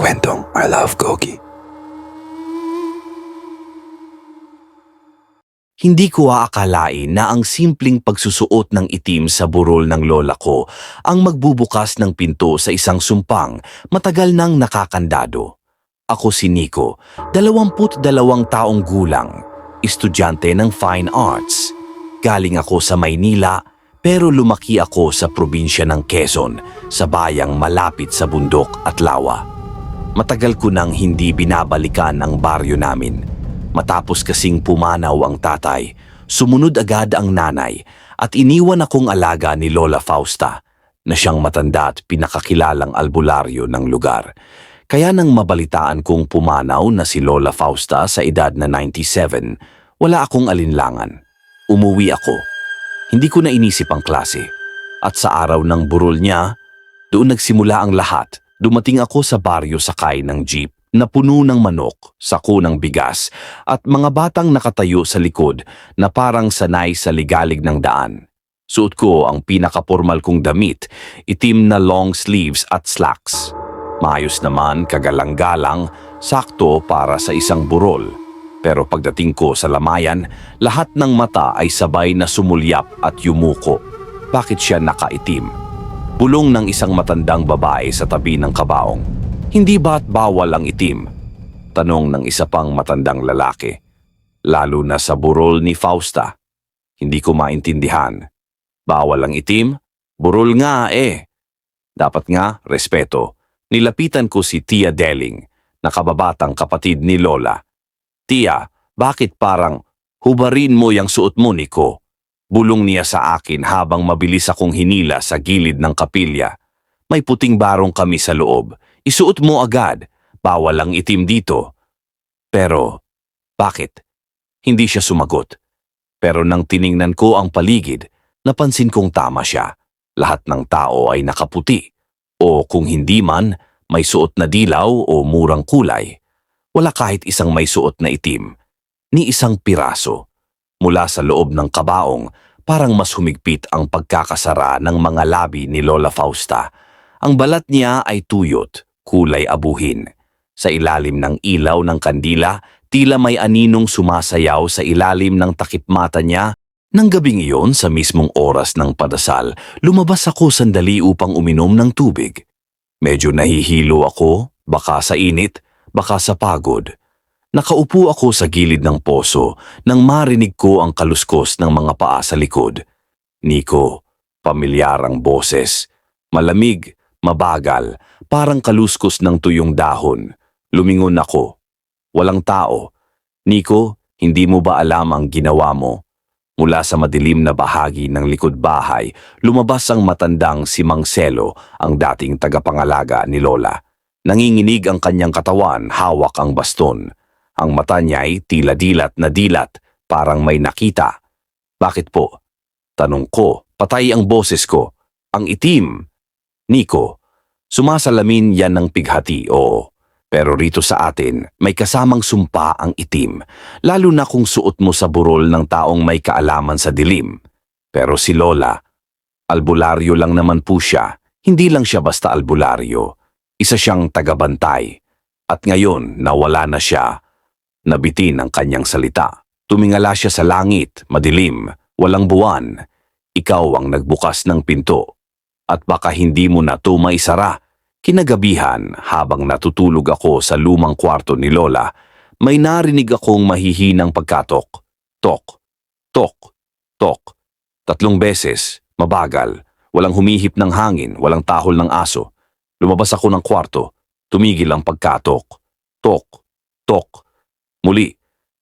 kwentong I Love Gogi. Hindi ko aakalain na ang simpleng pagsusuot ng itim sa burol ng lola ko ang magbubukas ng pinto sa isang sumpang matagal nang nakakandado. Ako si Nico, 22 taong gulang, estudyante ng Fine Arts. Galing ako sa Maynila pero lumaki ako sa probinsya ng Quezon, sa bayang malapit sa bundok at lawa. Matagal ko nang hindi binabalikan ang baryo namin. Matapos kasing pumanaw ang tatay, sumunod agad ang nanay at iniwan akong alaga ni Lola Fausta na siyang matanda at pinakakilalang albularyo ng lugar. Kaya nang mabalitaan kong pumanaw na si Lola Fausta sa edad na 97, wala akong alinlangan. Umuwi ako. Hindi ko na inisip ang klase. At sa araw ng burol niya, doon nagsimula ang lahat. Dumating ako sa baryo sakay ng jeep na puno ng manok, sako ng bigas at mga batang nakatayo sa likod na parang sanay sa ligalig ng daan. Suot ko ang pinakapormal kong damit, itim na long sleeves at slacks. Maayos naman, kagalang-galang, sakto para sa isang burol. Pero pagdating ko sa lamayan, lahat ng mata ay sabay na sumulyap at yumuko. Bakit siya nakaitim? Bulong ng isang matandang babae sa tabi ng kabaong. Hindi ba't bawal ang itim? Tanong ng isa pang matandang lalaki. Lalo na sa burol ni Fausta. Hindi ko maintindihan. Bawal ang itim? Burol nga eh. Dapat nga, respeto. Nilapitan ko si Tia Deling, nakababatang kapatid ni Lola. Tia, bakit parang hubarin mo yung suot mo, Nico? Bulong niya sa akin habang mabilis akong hinila sa gilid ng kapilya. May puting barong kami sa loob Isuot mo agad. Bawal ang itim dito. Pero, bakit? Hindi siya sumagot. Pero nang tiningnan ko ang paligid, napansin kong tama siya. Lahat ng tao ay nakaputi. O kung hindi man, may suot na dilaw o murang kulay. Wala kahit isang may suot na itim. Ni isang piraso. Mula sa loob ng kabaong, parang mas humigpit ang pagkakasara ng mga labi ni Lola Fausta. Ang balat niya ay tuyot, kulay abuhin. Sa ilalim ng ilaw ng kandila, tila may aninong sumasayaw sa ilalim ng takip mata niya. Nang gabing iyon, sa mismong oras ng padasal, lumabas ako sandali upang uminom ng tubig. Medyo nahihilo ako, baka sa init, baka sa pagod. Nakaupo ako sa gilid ng poso nang marinig ko ang kaluskos ng mga paa sa likod. Nico, pamilyar ang boses. Malamig, mabagal, Parang kaluskos ng tuyong dahon. Lumingon ako. Walang tao. Nico, hindi mo ba alam ang ginawa mo? Mula sa madilim na bahagi ng likod bahay, lumabas ang matandang si Mangselo, ang dating tagapangalaga ni Lola. Nanginginig ang kanyang katawan, hawak ang baston. Ang mata niya ay tila dilat na dilat, parang may nakita. Bakit po? Tanong ko, patay ang boses ko. Ang itim. Nico, Sumasalamin yan ng pighati, oo. Pero rito sa atin, may kasamang sumpa ang itim, lalo na kung suot mo sa burol ng taong may kaalaman sa dilim. Pero si Lola, albularyo lang naman po siya, hindi lang siya basta albularyo. Isa siyang tagabantay. At ngayon, nawala na siya. Nabitin ang kanyang salita. Tumingala siya sa langit, madilim, walang buwan. Ikaw ang nagbukas ng pinto at baka hindi mo na to maisara. Kinagabihan, habang natutulog ako sa lumang kwarto ni Lola, may narinig akong mahihinang pagkatok. Tok, tok, tok. Tatlong beses, mabagal, walang humihip ng hangin, walang tahol ng aso. Lumabas ako ng kwarto, tumigil ang pagkatok. Tok, tok. Muli,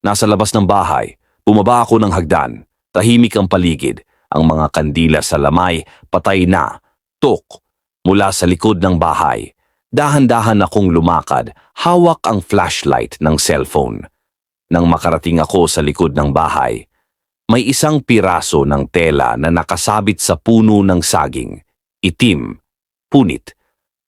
nasa labas ng bahay, bumaba ako ng hagdan, tahimik ang paligid, ang mga kandila sa lamay, patay na, tuk mula sa likod ng bahay. Dahan-dahan akong lumakad, hawak ang flashlight ng cellphone. Nang makarating ako sa likod ng bahay, may isang piraso ng tela na nakasabit sa puno ng saging, itim, punit,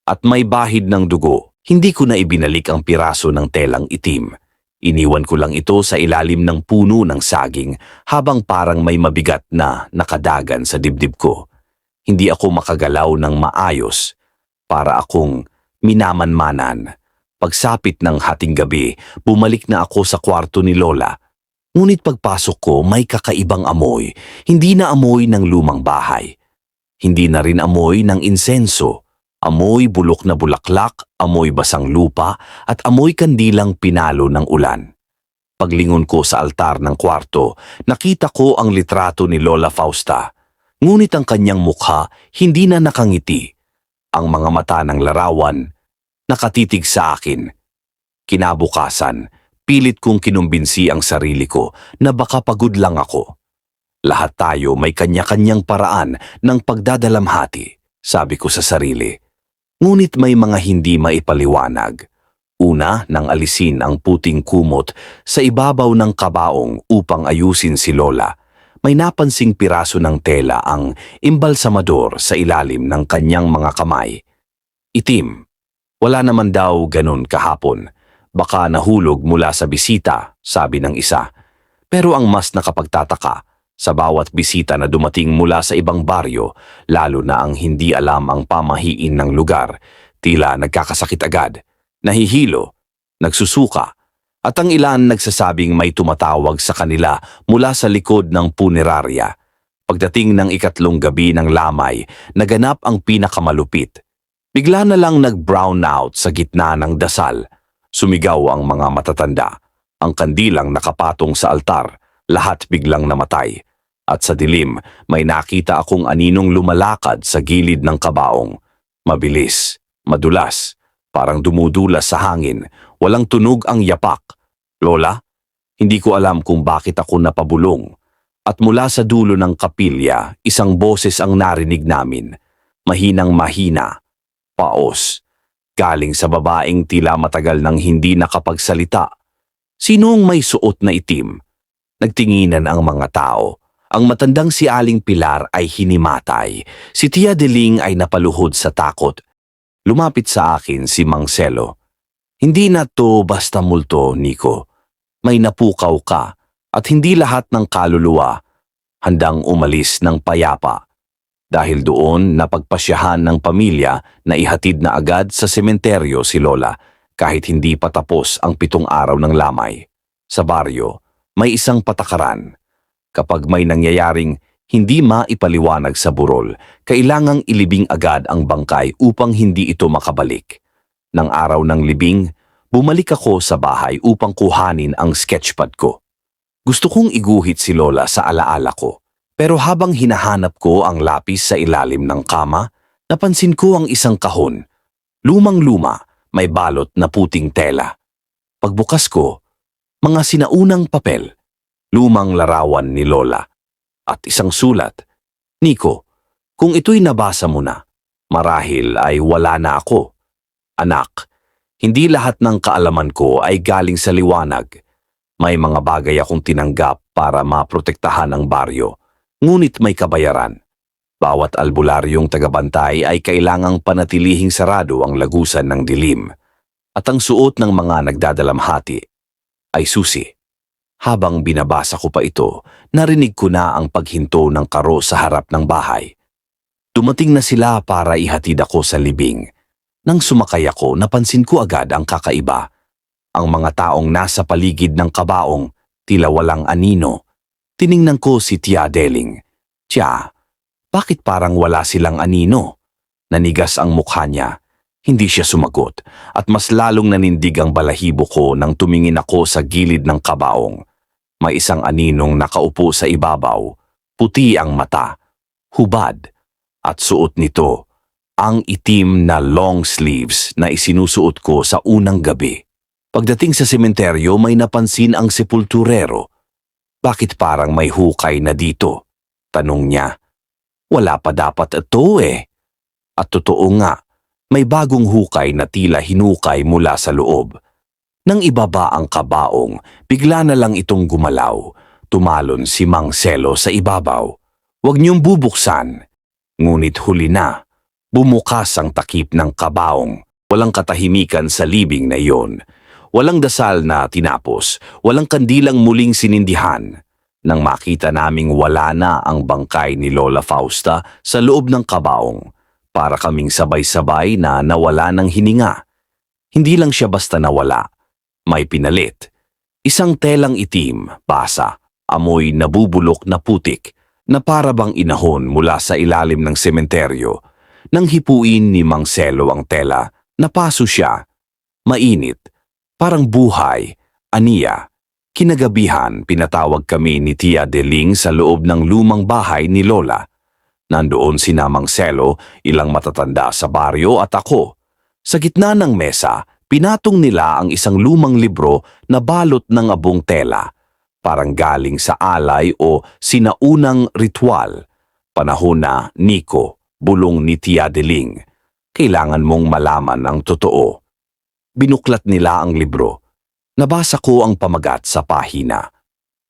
at may bahid ng dugo. Hindi ko na ibinalik ang piraso ng telang itim. Iniwan ko lang ito sa ilalim ng puno ng saging habang parang may mabigat na nakadagan sa dibdib ko hindi ako makagalaw ng maayos para akong minamanmanan. Pagsapit ng hating gabi, bumalik na ako sa kwarto ni Lola. Ngunit pagpasok ko, may kakaibang amoy. Hindi na amoy ng lumang bahay. Hindi na rin amoy ng insenso. Amoy bulok na bulaklak, amoy basang lupa, at amoy kandilang pinalo ng ulan. Paglingon ko sa altar ng kwarto, nakita ko ang litrato ni Lola Fausta. Ngunit ang kanyang mukha hindi na nakangiti. Ang mga mata ng larawan nakatitig sa akin. Kinabukasan, pilit kong kinumbinsi ang sarili ko na baka pagod lang ako. Lahat tayo may kanya-kanyang paraan ng pagdadalamhati, sabi ko sa sarili. Ngunit may mga hindi maipaliwanag. Una, nang alisin ang puting kumot sa ibabaw ng kabaong upang ayusin si Lola, may napansing piraso ng tela ang imbalsamador sa ilalim ng kanyang mga kamay. Itim. Wala naman daw ganun kahapon. Baka nahulog mula sa bisita, sabi ng isa. Pero ang mas nakapagtataka, sa bawat bisita na dumating mula sa ibang baryo, lalo na ang hindi alam ang pamahiin ng lugar, tila nagkakasakit agad, nahihilo, nagsusuka, at ang ilan nagsasabing may tumatawag sa kanila mula sa likod ng punerarya. Pagdating ng ikatlong gabi ng lamay, naganap ang pinakamalupit. Bigla na lang nag-brown out sa gitna ng dasal. Sumigaw ang mga matatanda. Ang kandilang nakapatong sa altar, lahat biglang namatay. At sa dilim, may nakita akong aninong lumalakad sa gilid ng kabaong. Mabilis, madulas, parang dumudulas sa hangin, walang tunog ang yapak. Lola, hindi ko alam kung bakit ako napabulong. At mula sa dulo ng kapilya, isang boses ang narinig namin. Mahinang mahina. Paos. Galing sa babaeng tila matagal nang hindi nakapagsalita. Sinong may suot na itim? Nagtinginan ang mga tao. Ang matandang si Aling Pilar ay hinimatay. Si Tia Deling ay napaluhod sa takot. Lumapit sa akin si Mang Selo. Hindi na to basta multo, Nico. May napukaw ka at hindi lahat ng kaluluwa handang umalis ng payapa. Dahil doon napagpasyahan ng pamilya na ihatid na agad sa sementeryo si Lola kahit hindi pa tapos ang pitong araw ng lamay. Sa baryo, may isang patakaran. Kapag may nangyayaring hindi maipaliwanag sa burol, kailangang ilibing agad ang bangkay upang hindi ito makabalik. Nang araw ng libing, bumalik ako sa bahay upang kuhanin ang sketchpad ko. Gusto kong iguhit si Lola sa alaala ko, pero habang hinahanap ko ang lapis sa ilalim ng kama, napansin ko ang isang kahon. Lumang-luma, may balot na puting tela. Pagbukas ko, mga sinaunang papel, lumang larawan ni Lola, at isang sulat. Nico, kung ito'y nabasa mo na, marahil ay wala na ako. Anak, hindi lahat ng kaalaman ko ay galing sa liwanag. May mga bagay akong tinanggap para maprotektahan ang baryo, ngunit may kabayaran. Bawat albularyong tagabantay ay kailangang panatilihing sarado ang lagusan ng dilim. At ang suot ng mga nagdadalamhati ay susi. Habang binabasa ko pa ito, narinig ko na ang paghinto ng karo sa harap ng bahay. Dumating na sila para ihatid ako sa libing. Nang sumakay ako, napansin ko agad ang kakaiba. Ang mga taong nasa paligid ng kabaong, tila walang anino. Tiningnan ko si Tia Deling. Tia, bakit parang wala silang anino? Nanigas ang mukha niya. Hindi siya sumagot at mas lalong nanindig ang balahibo ko nang tumingin ako sa gilid ng kabaong. May isang aninong nakaupo sa ibabaw, puti ang mata, hubad, at suot nito ang itim na long sleeves na isinusuot ko sa unang gabi. Pagdating sa sementeryo may napansin ang sepulturero. Bakit parang may hukay na dito? Tanong niya. Wala pa dapat ito eh. At totoo nga, may bagong hukay na tila hinukay mula sa loob. Nang ibaba ang kabaong, bigla na lang itong gumalaw. Tumalon si Mang Selo sa ibabaw. Huwag niyong bubuksan. Ngunit huli na. Bumukas ang takip ng kabaong. Walang katahimikan sa libing na iyon. Walang dasal na tinapos. Walang kandilang muling sinindihan. Nang makita naming wala na ang bangkay ni Lola Fausta sa loob ng kabaong, para kaming sabay-sabay na nawala ng hininga. Hindi lang siya basta nawala. May pinalit. Isang telang itim, basa, amoy nabubulok na putik na para bang inahon mula sa ilalim ng sementeryo. Nang hipuin ni Mang Selo ang tela, napaso siya. Mainit, parang buhay, aniya. Kinagabihan, pinatawag kami ni Tia Deling sa loob ng lumang bahay ni Lola. Nandoon si Namang Selo, ilang matatanda sa baryo at ako. Sa gitna ng mesa, pinatong nila ang isang lumang libro na balot ng abong tela. Parang galing sa alay o sinaunang ritual. Panahon na, Nico, bulong ni Tia Deling. Kailangan mong malaman ang totoo. Binuklat nila ang libro. Nabasa ko ang pamagat sa pahina.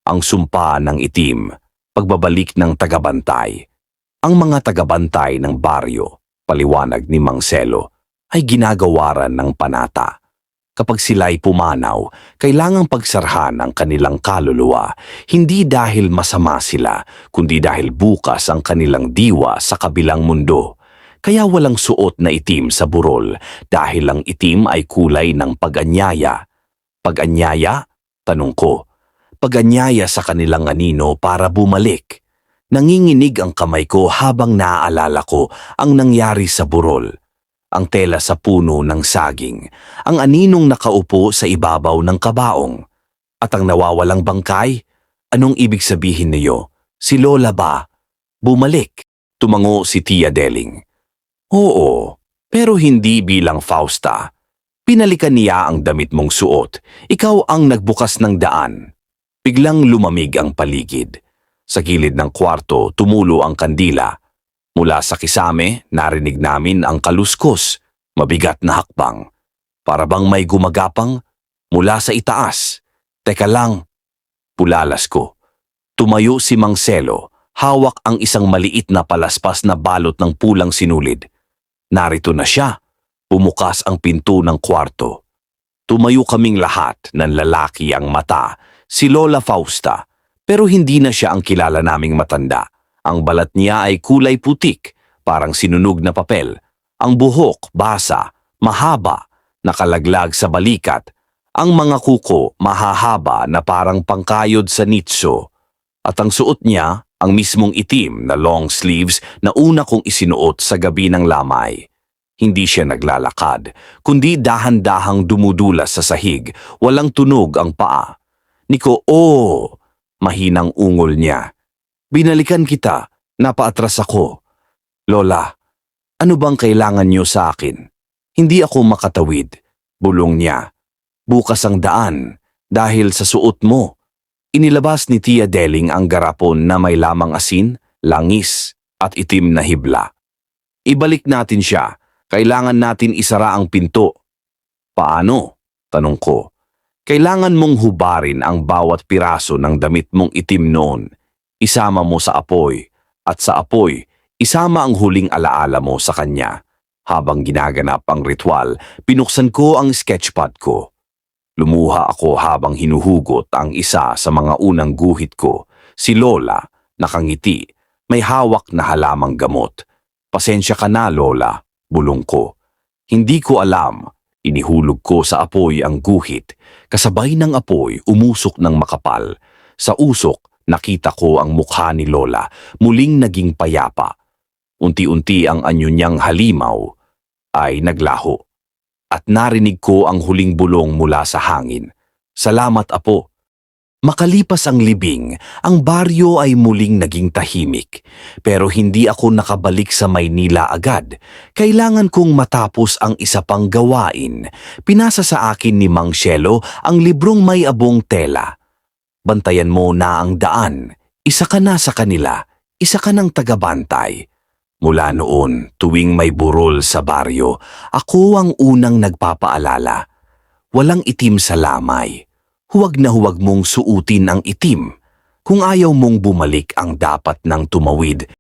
Ang sumpa ng itim, pagbabalik ng tagabantay. Ang mga tagabantay ng baryo, paliwanag ni Mang Selo, ay ginagawaran ng panata. Kapag sila'y pumanaw, kailangang pagsarhan ang kanilang kaluluwa, hindi dahil masama sila, kundi dahil bukas ang kanilang diwa sa kabilang mundo. Kaya walang suot na itim sa burol dahil ang itim ay kulay ng pag-anyaya. Pag-anyaya? Tanong ko. Pag-anyaya sa kanilang anino para bumalik. Nanginginig ang kamay ko habang naaalala ko ang nangyari sa burol. Ang tela sa puno ng saging, ang aninong nakaupo sa ibabaw ng kabaong. At ang nawawalang bangkay? Anong ibig sabihin niyo? Si Lola ba? Bumalik. Tumango si Tia Deling. Oo, pero hindi bilang Fausta. Pinalikan niya ang damit mong suot. Ikaw ang nagbukas ng daan. Biglang lumamig ang paligid. Sa gilid ng kwarto, tumulo ang kandila. Mula sa kisame, narinig namin ang kaluskos, mabigat na hakbang. Para bang may gumagapang mula sa itaas. Teka lang, pulalas ko. Tumayo si Mang Selo, hawak ang isang maliit na palaspas na balot ng pulang sinulid. Narito na siya, Bumukas ang pinto ng kwarto. Tumayo kaming lahat ng lalaki ang mata, si Lola Fausta, pero hindi na siya ang kilala naming matanda. Ang balat niya ay kulay putik, parang sinunog na papel. Ang buhok, basa, mahaba, nakalaglag sa balikat. Ang mga kuko, mahahaba na parang pangkayod sa nitso. At ang suot niya, ang mismong itim na long sleeves na una kong isinuot sa gabi ng lamay. Hindi siya naglalakad, kundi dahan-dahang dumudulas sa sahig, walang tunog ang paa. Niko, oh! Mahinang ungol niya. Binalikan kita, napaatras ako. Lola, ano bang kailangan niyo sa akin? Hindi ako makatawid, bulong niya. Bukas ang daan, dahil sa suot mo. Inilabas ni Tia Deling ang garapon na may lamang asin, langis, at itim na hibla. Ibalik natin siya, kailangan natin isara ang pinto. Paano? Tanong ko. Kailangan mong hubarin ang bawat piraso ng damit mong itim noon. Isama mo sa apoy. At sa apoy, isama ang huling alaala mo sa kanya. Habang ginaganap ang ritual, pinuksan ko ang sketchpad ko. Lumuha ako habang hinuhugot ang isa sa mga unang guhit ko. Si Lola, nakangiti, may hawak na halamang gamot. Pasensya ka na, Lola, bulong ko. Hindi ko alam, inihulog ko sa apoy ang guhit. Kasabay ng apoy, umusok ng makapal. Sa usok, nakita ko ang mukha ni Lola, muling naging payapa. Unti-unti ang anyo niyang halimaw ay naglaho. At narinig ko ang huling bulong mula sa hangin. Salamat, Apo. Makalipas ang libing, ang baryo ay muling naging tahimik. Pero hindi ako nakabalik sa Maynila agad. Kailangan kong matapos ang isa pang gawain. Pinasa sa akin ni Mang Shelo ang librong may abong tela. Bantayan mo na ang daan. Isa ka na sa kanila. Isa ka ng tagabantay. Mula noon, tuwing may burol sa baryo, ako ang unang nagpapaalala. Walang itim sa lamay huwag na huwag mong suutin ang itim. Kung ayaw mong bumalik ang dapat nang tumawid,